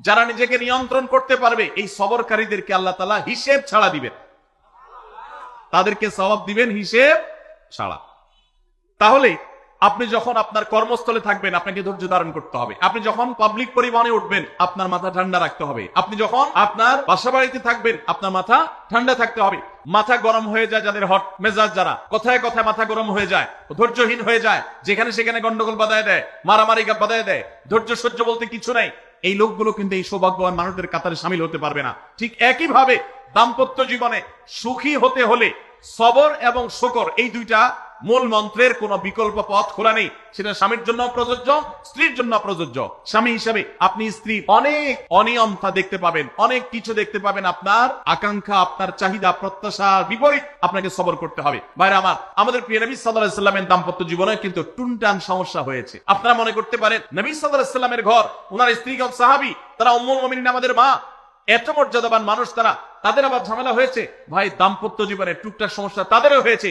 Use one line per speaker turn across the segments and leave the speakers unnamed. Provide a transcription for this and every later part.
যারা নিজেকে নিয়ন্ত্রণ করতে পারবে, এই সবরকারীদেরকে আল্লাহ তালা হিসেব ছাড়া দিবেন। তাদেরকে সওয়াব দিবেন হিসেব ছাড়া। তাহলে আপনি যখন আপনার কর্মস্থলে থাকবেন, আপনাকে ধৈর্য ধারণ করতে হবে। আপনি যখন পাবলিক পরিবহনে উঠবেন, আপনার মাথা ঠান্ডা রাখতে হবে। আপনি যখন আপনার বাসা বাড়িতে থাকবেন, আপনার মাথা ঠান্ডা থাকতে হবে। মাথা গরম হয়ে যায় যাদের হট মেজাজ যারা, কথায় কথায় মাথা গরম হয়ে যায়, ধৈর্যহীন হয়ে যায়, যেখানে সেখানে গন্ডগোল বাধায় দেয়, মারামারি বাধায় দেয়, ধৈর্য সহ্য বলতে কিছু নাই। এই লোকগুলো কিন্তু এই সৌভাগ্যবান মানুষদের কাতারে সামিল হতে পারবে না। ঠিক একইভাবে দাম্পত্য জীবনে সুখী হতে হলে সবর এবং শকর এই দুইটা মূল মন্ত্রের কোন বিকল্প পথ খোলা নেই। সেটা স্বামীর জন্য প্রযোজ্য, স্ত্রীর জন্য প্রযোজ্য। স্বামী হিসেবে আপনি স্ত্রী, অনেক অনিয়মতা দেখতে পাবেন, অনেক কিছু দেখতে পাবেন আপনার আকাঙ্ক্ষা, আপনার চাহিদা, প্রত্যাশার বিপরীত আপনাকে সবর করতে হবে। ভাইরা আমার, আমাদের প্রিয় নবী সাল্লাহ সাল্লামের দাম্পত্য জীবনে কিন্তু টুনটান সমস্যা হয়েছে। আপনারা মনে করতে পারেন, নবী সাল্লাহ সাল্লামের ঘর ওনার স্ত্রীগণ সাহাবি, তারা অম্মুল মমিন আমাদের মা। এত মর্যাদাবান মানুষ তারা, তাদের আবার ঝামেলা হয়েছে। ভাই, দাম্পত্য জীবনে টুকটাক সমস্যা তাদেরও হয়েছে।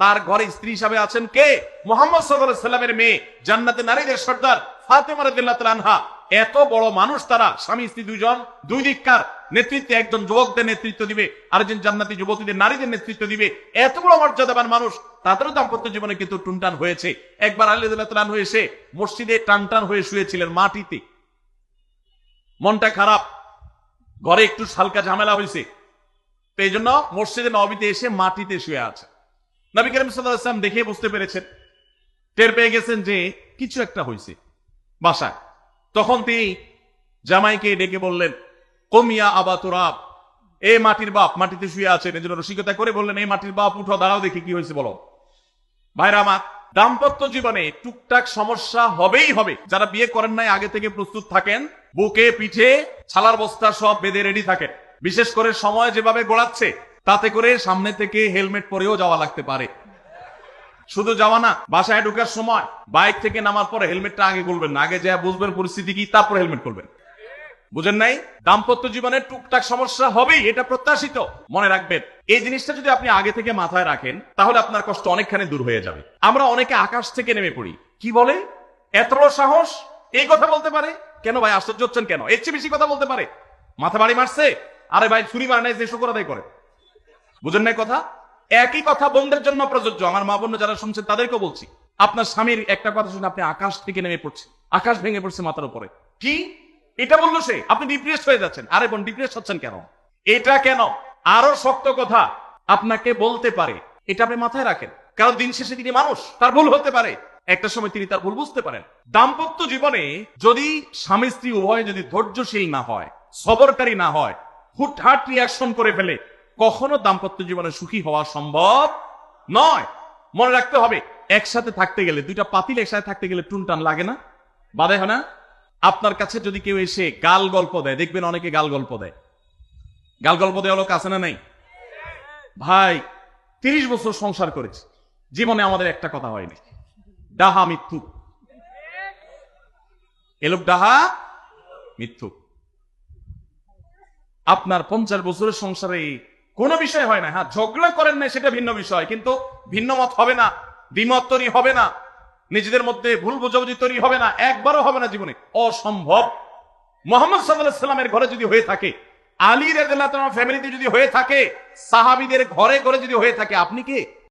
তার ঘরে স্ত্রী হিসাবে আছেন কে? মোহাম্মদ সাল্লামের মেয়ে, জান্নাতে নারীদের সর্দার ফাতেমা আনহা। এত বড় মানুষ তারা, স্বামী, স্ত্রী দুজন দুই দিককার নেতৃত্বে একজন যুবকদের নেতৃত্ব দিবে, আরেকজন জান্নাতি যুবতীদের নারীদের নেতৃত্ব দিবে। এত বড় মর্যাদাবান মানুষ, তাদেরও দাম্পত্য জীবনে কিন্তু টুনটান হয়েছে। একবার আলী রাদিল্লাহ হয়ে এসে মসজিদে টান টান হয়ে শুয়েছিলেন মাটিতে। মনটা খারাপ, ঘরে একটু হালকা ঝামেলা হয়েছে তো এই জন্য মসজিদে নবীতে এসে মাটিতে শুয়ে আছে। নবী করিম সাল্লাম দেখে বুঝতে পেরেছেন। টের পেয়ে গেছেন যে কিছু একটা হয়েছে বাসায়। তখন তিনি জামাইকে ডেকে বললেন কমিয়া আবা তোরাব, এ মাটির বাপ, মাটিতে শুয়ে আছেন এই জন্য রসিকতা করে বললেন এই মাটির বাপ, উঠো, দাঁড়াও, দেখি কি হয়েছে বলো। ভাইরা আমার, দাম্পত্য জীবনে টুকটাক সমস্যা হবেই হবে। যারা বিয়ে করেন নাই, আগে থেকে প্রস্তুত থাকেন, বুকে, পিঠে, ছালার বস্তা সব বেঁধে রেডি থাকেন। বিশেষ করে সময় যেভাবে গোড়াচ্ছে তাতে করে সামনে থেকে হেলমেট পরেও যাওয়া লাগতে পারে। শুধু যাওয়া না, বাসায় ঢুকার সময় বাইক থেকে নামার পরে হেলমেটটা আগে করবেন আগে যা বুঝবেন পরিস্থিতি কি, তারপর হেলমেট করবেন বুঝেন নাই? দাম্পত্য জীবনে টুকটাক সমস্যা হবেই, এটা প্রত্যাশিত। মনে রাখবেন, এই জিনিসটা যদি আপনি আগে থেকে মাথায় রাখেন, তাহলে আপনার কষ্ট অনেকখানি দূর হয়ে যাবে। আমরা অনেকে আকাশ থেকে নেমে পড়ি। কি বলে? এত সাহস? এই কথা বলতে পারে? কেন ভাই, আশ্চর্য হচ্ছেন কেন? এর চেয়ে বেশি কথা বলতে পারে? মাথা বাড়ি মারছে? আরে ভাই, ছুরি মার নাই যে শুকর আদায় করে। বুঝেন নাই কথা? একই কথা বোনদের জন্য প্রযোজ্য। আমার মা বোন যারা শুনছেন তাদেরকেও বলছি। আপনার স্বামীর একটা কথা শুনে আপনি আকাশ থেকে নেমে পড়ছে আকাশ ভেঙে পড়ছে মাথার উপরে। কি? এটা বলল সে? আপনি ডিপ্রেস হয়ে যাচ্ছেন। আরে বোন ডিপ্রেস হচ্ছেন কেন? এটা কেন? আরও শক্ত কথা। আপনাকে বলতে পারে। এটা আপনি মাথায় রাখেন। কারণ দিন শেষে তিনি মানুষ। তার ভুল হতে পারে। একটা সময় তিনি তার ভুল বুঝতে পারেন। দাম্পত্য জীবনে যদি স্বামী স্ত্রী উভয় যদি ধৈর্যশীল না হয়, সবরকারী না হয়, হুটহাট রিয়াকশন করে ফেলে। কখনো দাম্পত্য জীবনে সুখী হওয়া সম্ভব নয়। মনে রাখতে হবে, একসাথে থাকতে গেলে, দুইটা পাতিল একসাথে থাকতে গেলে টুনটান লাগে না? বাধে হয় না? আপনার কাছে যদি কেউ এসে গাল গল্প দেয়, দেখবেন অনেকে গাল গল্প দেয়। গাল গল্প দেওয়া লোক আছে না নাই? ভাই, তিরিশ বছর সংসার করেছি। জীবনে আমাদের একটা কথা হয়নি। ডাহা মিথ্যু। এলোক ডাহা মিথ্যু। আপনার পঞ্চাশ বছরের সংসারে কোনো বিষয় হয় না হ্যাঁ ঝগড়া করেন না, সেটা ভিন্ন বিষয়, কিন্তু ভিন্ন মত হবে না, দ্বিমত তৈরি হবে না, নিজেদের মধ্যে ভুল বোঝাবুঝি তৈরি হবে না, একবারও হবে না জীবনে, অসম্ভব। মোহাম্মদ সাল্লামের ঘরে যদি হয়ে থাকে, আলী রেদাল ফ্যামিলিতে যদি হয়ে থাকে, সাহাবিদের ঘরে ঘরে যদি হয়ে থাকে, আপনি কে?